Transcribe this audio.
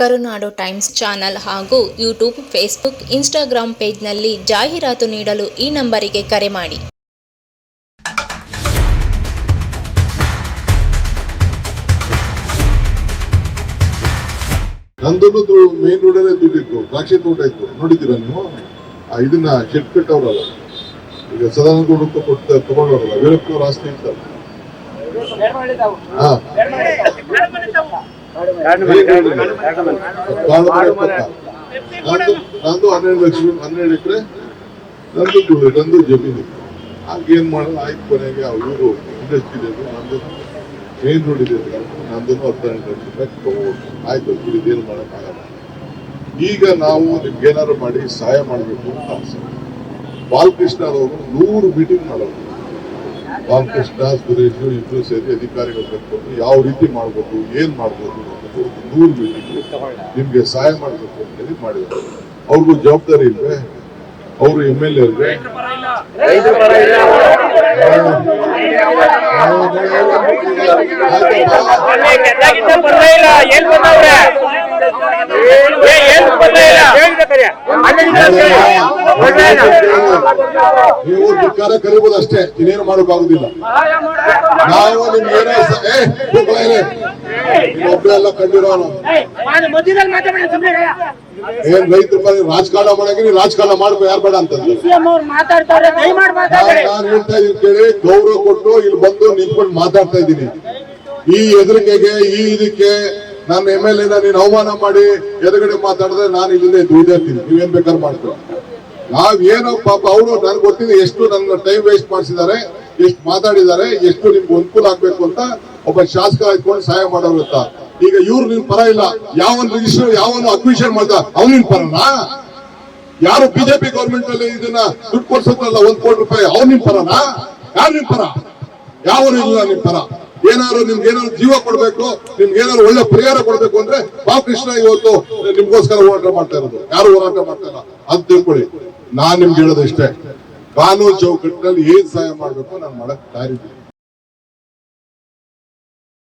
ಕರುನಾಡು times channel ಹಾಗೂ YouTube Facebook Instagram ಪೇಜ್ನಲ್ಲಿ ಜಾಹೀರಾತು ನೀಡಲು ಈ ನಂಬರಿಗೆ ಕರೆ ಮಾಡಿ. ನಂದೊಂದು ಮೇನ್ ರೋಡಲ್ಲೇ ದುಡ್ಡಿತ್ತು ದ್ರಾಕ್ಷಿ ತೋಟ ಇತ್ತು. ನೋಡಿದ್ದೀರಾ ನೀವು? ಆ ಇದನ್ನ ಶೆಡ್ ಕಟ್ಟವ್ರಲ್ಲ ಈಗ ಸದಾನಂದ ಗೌಡ ತಗೊಂಡವ್ರಲ್ಲ. ವೀರಪ್ಪನವ್ರ ಆಸ್ತಿ ಇತ್ತಲ್ಲ. ನಂದು ಹನ್ನೆರಡು ಲಕ್ಷ ಹನ್ನೆರಡು ಎಕರೆ ನಂದು ಗುಳಿ ನಂದು ಜಮೀನು ಹಂಗೇನ್ ಮಾಡೋದು ಆಯ್ತು ಕೊನೆಗೆ ಇವರು ಇಂಡಸ್ಟ್ರಿ ಇದೆ ನಂದು ಮೇನ್ ರೋಡ್ ಇದೆ ನಂದು ಹದಿನೆಂಟು ಲಕ್ಷ ರೂಪಾಯಿ ತಗೋಬೋದು ಆಯ್ತು ಇದೇನು ಮಾಡೋಕ್ಕಾಗಲ್ಲ ಈಗ ನಾವು ನಿಮ್ಗೆ ಏನಾದ್ರು ಮಾಡಿ ಸಹಾಯ ಮಾಡಬೇಕು ಅಂತ ಅನ್ಸುತ್ತೆ ಬಾಲಕೃಷ್ಣ ಅವರು ನೂರು ಮೀಟಿಂಗ್ ಮಾಡೋರು. ಬಾಲಕೃಷ್ಣ ಸುರೇಶ್ ಇಬ್ರು ಸೇರಿ ಅಧಿಕಾರಿಗಳು ಕರ್ಕೊಂಡು ಯಾವ ರೀತಿ ಮಾಡ್ಬೋದು, ಏನ್ ಮಾಡ್ಬೋದು ಒಂದು ನೂರು ಮೀಟಿಂಗ್ ನಿಮ್ಗೆ ಸಹಾಯ ಮಾಡಬೇಕು ಅಂತ ಹೇಳಿ ಮಾಡಿದ್ರು ಅವ್ರಿಗೂ ಜವಾಬ್ದಾರಿ ಇಲ್ವೇ? ಅವರು ಎಂ ಎಲ್ ಎ ನೀವು ಧಿಕ್ಕಾರ ಕಲಿಬಹುದು ಅಷ್ಟೇ ಇನ್ನೇನು ಮಾಡೋಕ್ಕಾಗುದಿಲ್ಲ ನಾವು ನಿಮ್ಗೆ ಏನೇ. ನೀನ್ ಕಂಡಿರೋನು ಏನ್ ರೈತರು ರಾಜಕಾರಣ ಮಾಡಕ್ಕೆ ನೀವು ರಾಜಕಾರಣ ಮಾಡ್ಬೇಕು ಯಾರು ಬೇಡ ಅಂತ ನಾನು ಹೇಳ್ತಾ ಕೇಳಿ, ಗೌರವ ಕೊಟ್ಟು ಇಲ್ಲಿ ಬಂದು ನಿಂತ್ಕೊಂಡು ಮಾತಾಡ್ತಾ ಇದ್ದೀನಿ ಈ ಹೆದರಿಕೆಗೆ, ಈ ಇದಕ್ಕೆ ನನ್ನ ಎಂ ಎಲ್ ಎನ ನೀನು ಅವಮಾನ ಮಾಡಿ ಎದುರುಗಡೆ ಮಾತಾಡಿದ್ರೆ ನಾನು ಇಲ್ಲಿಂದ ದುಡಿದಿರ್ತೀನಿ ನೀವೇನ್ ಬೇಕಾದ್ರೆ ಮಾಡ್ತೀವಿ ನಾವ್ ಏನೋ ಪಾಪ ಅವರು ನನ್ಗೆ ಗೊತ್ತಿದೆ ಎಷ್ಟು ನನ್ನ ಟೈಮ್ ವೇಸ್ಟ್ ಮಾಡಿಸಿದ್ದಾರೆ, ಎಷ್ಟು ಮಾತಾಡಿದ್ದಾರೆ, ಎಷ್ಟು ನಿಮ್ಗೆ ಅನುಕೂಲ ಆಗ್ಬೇಕು ಅಂತ ಒಬ್ಬ ಶಾಸಕ ಇಟ್ಕೊಂಡು ಸಹಾಯ ಮಾಡೋರು ಅಂತ. ಈಗ ಇವ್ರು ನಿನ್ ಪರ ಇಲ್ಲ. ಯಾವನ್ ರಿಜಿಸ್ಟರ್ ಯಾವನು ಅಕ್ವಿಷನ್ ಮಾಡ್ತಾ ಅವ್ನು ನಿನ್ ಪರನಾ? ಯಾರು ಬಿಜೆಪಿ ಗೌರ್ಮೆಂಟ್ ಅಲ್ಲಿ ಇದನ್ನ ದುಡ್ಡು ಕೊಡ್ಸತ್ತಲ್ಲ ಒಂದ್ ಕೋಟಿ ರೂಪಾಯಿ ಅವ್ರು ನಿಮ್ ಪರನಾ? ಯಾರು ನಿಮ್ ಪರ? ಯಾವನು ಇಲ್ಲ ನಿಮ್ ಪರ? ಏನಾದ್ರು ನಿಮ್ಗೆ ಏನಾದ್ರು ಜೀವ ಕೊಡ್ಬೇಕು, ನಿಮ್ಗೆ ಏನಾದ್ರು ಒಳ್ಳೆ ಪರಿಹಾರ ಕೊಡ್ಬೇಕು ಅಂದ್ರೆ ಬಾಲಕೃಷ್ಣ ಇವತ್ತು ನಿಮ್ಗೋಸ್ಕರ ಹೋರಾಟ ಮಾಡ್ತಾ ಇರೋದು. ಯಾರು ಹೋರಾಟ ಮಾಡ್ತಾ ಇಲ್ಲ? ಅಂತ ತಿಳ್ಕೊಳ್ಳಿ. ನಾನ್ ನಿಮ್ಗೆ ಹೇಳೋದು ಇಷ್ಟೇ. ಕಾನೂನು ಚೌಕಟ್ಟಿನಲ್ಲಿ ಏನ್ ಸಹಾಯ ಮಾಡ್ಬೇಕು ನಾನು ಮಾಡಕ್